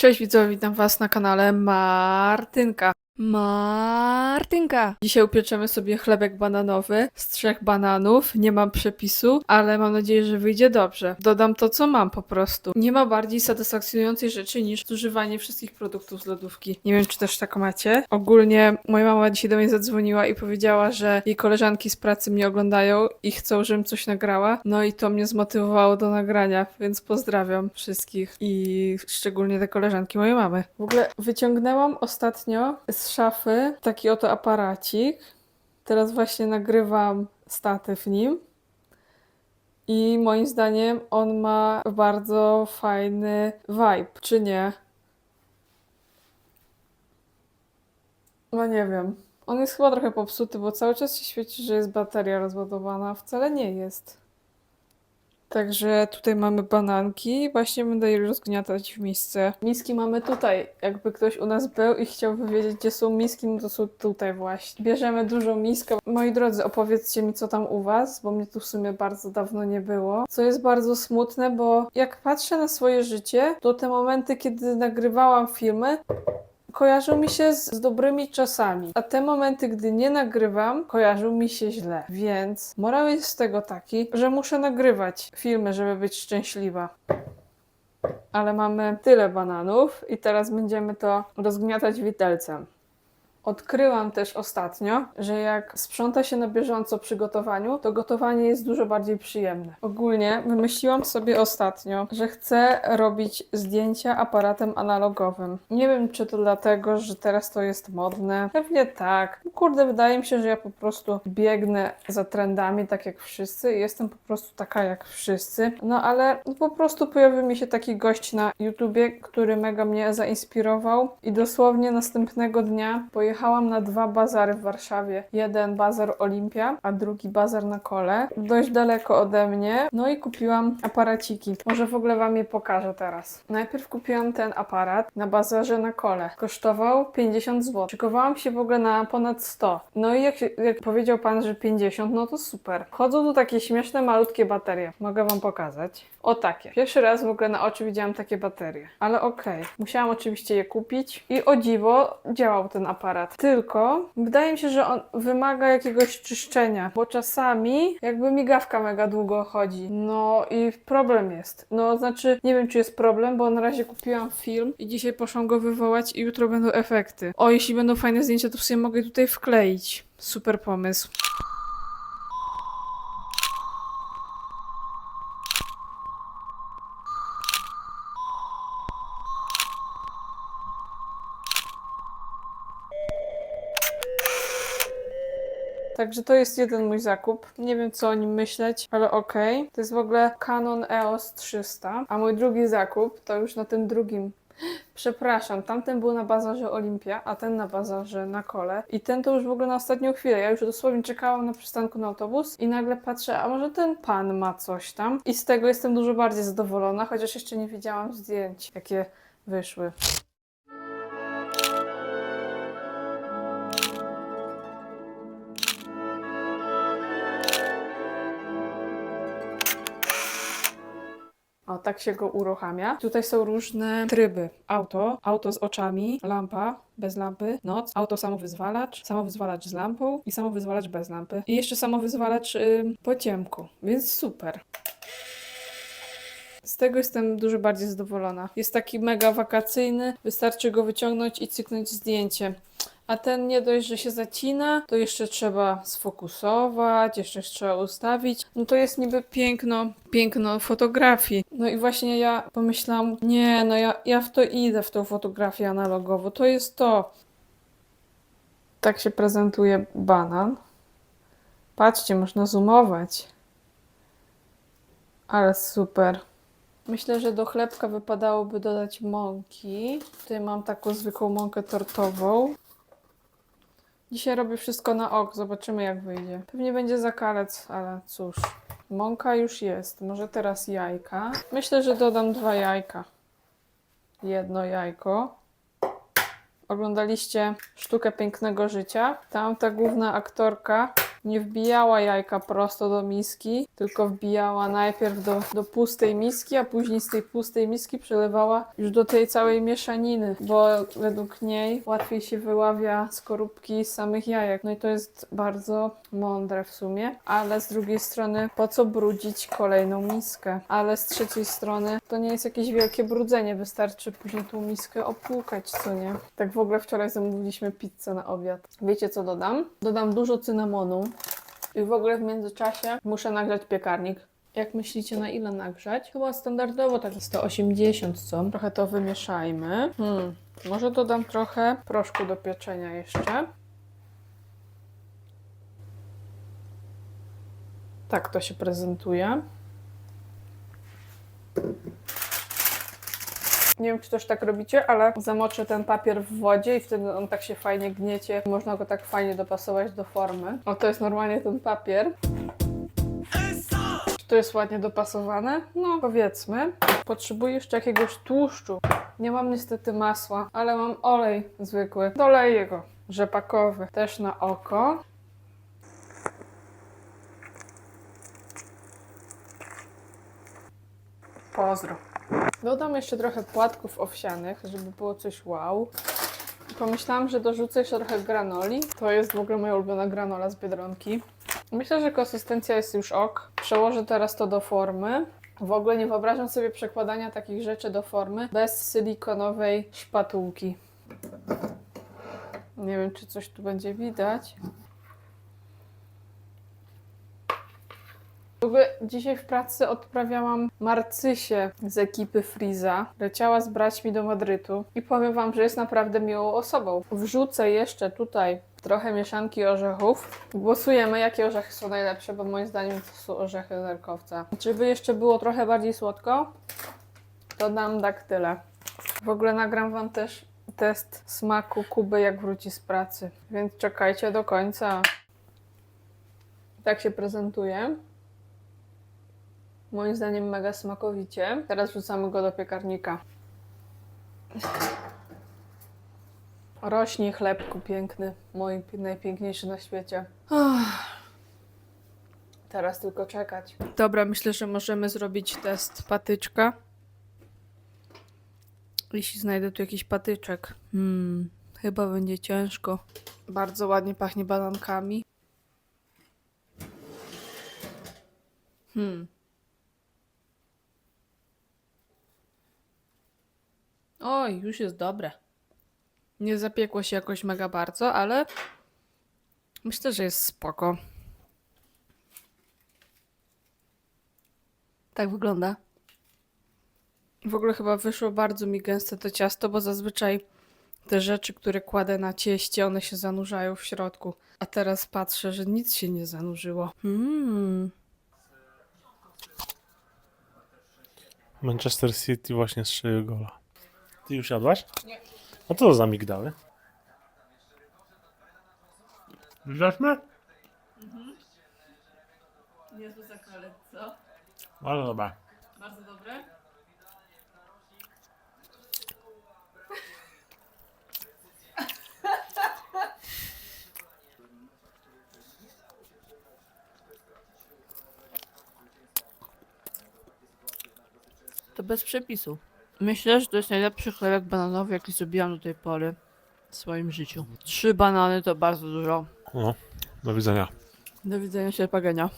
Cześć widzowie, witam was na kanale Martynka. Martynka! Dzisiaj upieczemy sobie chlebek bananowy z trzech bananów. Nie mam przepisu, ale mam nadzieję, że wyjdzie dobrze. Dodam to, co mam po prostu. Nie ma bardziej satysfakcjonującej rzeczy niż zużywanie wszystkich produktów z lodówki. Nie wiem, czy też tak macie. Ogólnie moja mama dzisiaj do mnie zadzwoniła i powiedziała, że jej koleżanki z pracy mnie oglądają i chcą, żebym coś nagrała. No i to mnie zmotywowało do nagrania, więc pozdrawiam wszystkich i szczególnie te koleżanki mojej mamy. W ogóle wyciągnęłam ostatnio z szafy taki oto aparacik. Teraz właśnie nagrywam statyw nim. I moim zdaniem on ma bardzo fajny vibe, czy nie? No nie wiem. On jest chyba trochę popsuty, bo cały czas się świeci, że jest bateria rozładowana. Wcale nie jest. Także tutaj mamy bananki. Właśnie będę je rozgniatać w misce. Miski mamy tutaj. Jakby ktoś u nas był i chciałby wiedzieć, gdzie są miski, no to są tutaj właśnie. Bierzemy dużą miskę. Moi drodzy, opowiedzcie mi, co tam u was, bo mnie tu w sumie bardzo dawno nie było. Co jest bardzo smutne, bo jak patrzę na swoje życie, to te momenty, kiedy nagrywałam filmy, kojarzą mi się z, z dobrymi czasami, a te momenty, gdy nie nagrywam, kojarzą mi się źle. Więc morał jest z tego taki, że muszę nagrywać filmy, żeby być szczęśliwa. Ale mamy tyle bananów i teraz będziemy to rozgniatać widelcem. Odkryłam też ostatnio, że jak sprząta się na bieżąco przy gotowaniu, to gotowanie jest dużo bardziej przyjemne. Ogólnie wymyśliłam sobie ostatnio, że chcę robić zdjęcia aparatem analogowym. Nie wiem, czy to dlatego, że teraz to jest modne. Pewnie tak. Kurde, wydaje mi się, że ja po prostu biegnę za trendami, tak jak wszyscy. i Jestem po prostu taka jak wszyscy. No ale po prostu pojawił mi się taki gość na YouTubie, który mega mnie zainspirował i dosłownie następnego dnia pojechałam na dwa bazary w Warszawie. Jeden bazar Olimpia, a drugi bazar na kole. Dość daleko ode mnie. No i kupiłam aparaciki. Może w ogóle wam je pokażę teraz. Najpierw kupiłam ten aparat na bazarze na kole. Kosztował 50 zł. Szykowałam się w ogóle na ponad 100. No i jak, jak powiedział pan, że 50, no to super. Chodzą tu takie śmieszne, malutkie baterie. Mogę wam pokazać. O takie. Pierwszy raz w ogóle na oczy widziałam takie baterie. Ale okej. Musiałam oczywiście je kupić i o dziwo działał ten aparat. Tylko wydaje mi się, że on wymaga jakiegoś czyszczenia, bo czasami jakby migawka mega długo chodzi. No i problem jest. No znaczy, nie wiem czy jest problem, bo na razie kupiłam film i dzisiaj poszłam go wywołać i jutro będą efekty. O, jeśli będą fajne zdjęcia, to w sumie mogę tutaj wkleić. Super pomysł. Także to jest jeden mój zakup. Nie wiem co o nim myśleć, ale okej. To jest w ogóle Canon EOS 300. A mój drugi zakup to już na tym drugim. Przepraszam, tamten był na bazarze Olimpia, a ten na bazarze na kole. I ten to już w ogóle na ostatnią chwilę. Ja już dosłownie czekałam na przystanku na autobus i nagle patrzę, a może ten pan ma coś tam. I z tego jestem dużo bardziej zadowolona, chociaż jeszcze nie widziałam zdjęć, jakie wyszły. Tak się go uruchamia. Tutaj są różne tryby. Auto, auto z oczami, lampa, bez lampy, noc, auto samowyzwalacz, samowyzwalacz z lampą i samowyzwalacz bez lampy. I jeszcze samowyzwalacz ym, po ciemku, więc super. Z tego jestem dużo bardziej zadowolona. Jest taki mega wakacyjny, wystarczy go wyciągnąć i cyknąć zdjęcie. A ten nie dość, że się zacina, to jeszcze trzeba sfokusować, jeszcze trzeba ustawić. No to jest niby piękno, piękno fotografii. No i właśnie ja pomyślałam, nie, no ja, ja w to idę, w tą fotografię analogową. To jest to. Tak się prezentuje banan. Patrzcie, można zoomować. Ale super. Myślę, że do chlebka wypadałoby dodać mąki. Tutaj mam taką zwykłą mąkę tortową. Dzisiaj robię wszystko na ok, zobaczymy jak wyjdzie. Pewnie będzie zakalec, ale cóż. Mąka już jest, może teraz jajka. Myślę, że dodam dwa jajka. Jedno jajko. Oglądaliście Sztukę Pięknego Życia. Tam ta główna aktorka nie wbijała jajka prosto do miski, tylko wbijała najpierw do, do pustej miski, a później z tej pustej miski przelewała już do tej całej mieszaniny, bo według niej łatwiej się wyławia skorupki z samych jajek. No i to jest bardzo mądre w sumie, ale z drugiej strony po co brudzić kolejną miskę? Ale z trzeciej strony to nie jest jakieś wielkie brudzenie, wystarczy później tą miskę opłukać, co nie? Tak w ogóle wczoraj zamówiliśmy pizzę na obiad. Wiecie co dodam? Dodam dużo cynamonu i w ogóle w międzyczasie muszę nagrzać piekarnik. Jak myślicie, na ile nagrzać? Chyba standardowo tak 180, co? Trochę to wymieszajmy. Hmm. Może dodam trochę proszku do pieczenia jeszcze. Tak to się prezentuje. Nie wiem, czy też tak robicie, ale zamoczę ten papier w wodzie i wtedy on tak się fajnie gniecie. Można go tak fajnie dopasować do formy. O, to jest normalnie ten papier. Czy to jest ładnie dopasowane? No, powiedzmy. Potrzebuję jeszcze jakiegoś tłuszczu. Nie mam niestety masła, ale mam olej zwykły. Doleję go. Rzepakowy. Też na oko. Pozdro. Dodam jeszcze trochę płatków owsianych, żeby było coś wow. Pomyślałam, że dorzucę jeszcze trochę granoli. To jest w ogóle moja ulubiona granola z Biedronki. Myślę, że konsystencja jest już ok. Przełożę teraz to do formy. W ogóle nie wyobrażam sobie przekładania takich rzeczy do formy bez silikonowej szpatułki. Nie wiem, czy coś tu będzie widać. W ogóle dzisiaj w pracy odprawiałam Marcysię z ekipy Friza. Leciała z braćmi do Madrytu i powiem wam, że jest naprawdę miłą osobą. Wrzucę jeszcze tutaj trochę mieszanki orzechów. Głosujemy, jakie orzechy są najlepsze, bo moim zdaniem to są orzechy nerkowca. Żeby jeszcze było trochę bardziej słodko, to dam daktyle. W ogóle nagram wam też test smaku Kuby, jak wróci z pracy. Więc czekajcie do końca. Tak się prezentuje. Moim zdaniem mega smakowicie. Teraz wrzucamy go do piekarnika. Rośnie chlebku piękny, mój pi- najpiękniejszy na świecie. Teraz tylko czekać. Dobra, myślę, że możemy zrobić test patyczka. Jeśli znajdę tu jakiś patyczek. Hmm, chyba będzie ciężko. Bardzo ładnie pachnie banankami. Hmm. Oj, już jest dobre. Nie zapiekło się jakoś mega bardzo, ale myślę, że jest spoko. Tak wygląda. W ogóle chyba wyszło bardzo mi gęste to ciasto, bo zazwyczaj te rzeczy, które kładę na cieście, one się zanurzają w środku. A teraz patrzę, że nic się nie zanurzyło. Mm. Manchester City właśnie strzelił gola. Ty już jadłaś? Nie. A co to za migdały? Widziałaś mnie? Niezły zakalet, co? Ale dobra. Bardzo dobre. To bez przepisu. Myślę, że to jest najlepszy chlebek bananowy, jaki zrobiłam do tej pory w swoim życiu. Trzy banany to bardzo dużo. No, do widzenia. Do widzenia się, pagania.